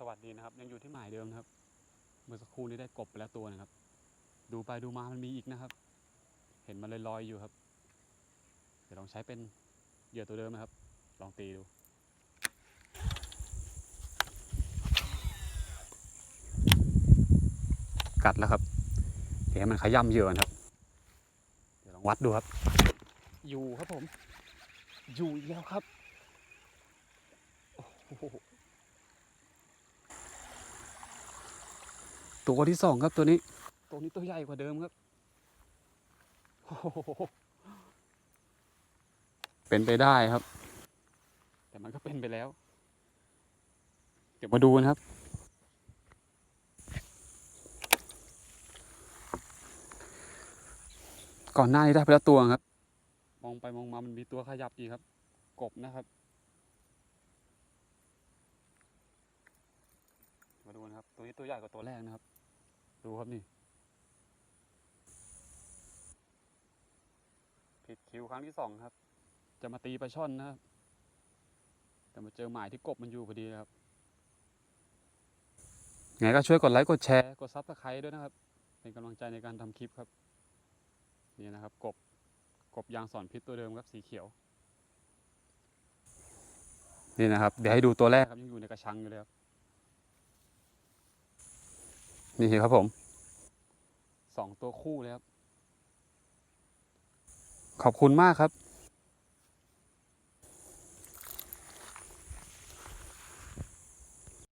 สวัสดีนะครับ ยังอยู่ที่หมายเดิมนะครับ เมื่อสักครู่นี้ได้กบไปแล้วตัวนะครับ ดูไปดูมามันมีอีกนะครับ เห็นมันลอยๆอยู่ครับ เดี๋ยวลองใช้เป็นเหยื่อตัวเดิมนะครับ ลองตีดูกัดแล้วครับ เดี๋ยวให้มันขย้ำเหยื่อก่อนครับ เดี๋ยวลองวัดดูครับ อยู่ครับผม อยู่อีกแล้วครับ โอ้โห ตัวที่สองครับตัวนี้ ตัวนี้ตัวใหญ่กว่าเดิมครับ เป็นไปได้ครับ แต่มันก็เป็นไปแล้ว เดี๋ยวมาดูนะครับ ก่อนหน้านี้ได้ไปแล้วตัวครับ มองไปมองมามันมีตัวขยับอีกครับ กบนะครับ มา ดูนะครับ ตัวนี้ตัวใหญ่กว่าตัวแรกนะครับ ดูครับนี่ผิดคิวครั้งที่สองครับ จะมาตีปลาช่อนนะครับ แต่มาเจอหมายที่กบมันอยู่พอดีครับไงก็ช่วยกดไลค์กดแชร์กดซับสไครต์ด้วยนะครับ เป็นกำลังใจในการทำคลิปครับ นี่นะครับ กบกบยางสอนพิษตัวเดิมครับสีเขียว นี่นะครับ เดี๋ยวให้ดูตัวแรกครับยังอยู่ในกระชังอยู่เลยครับ นี่ครับผมสองตัวคู่เลยครับ ขอบคุณมากครับ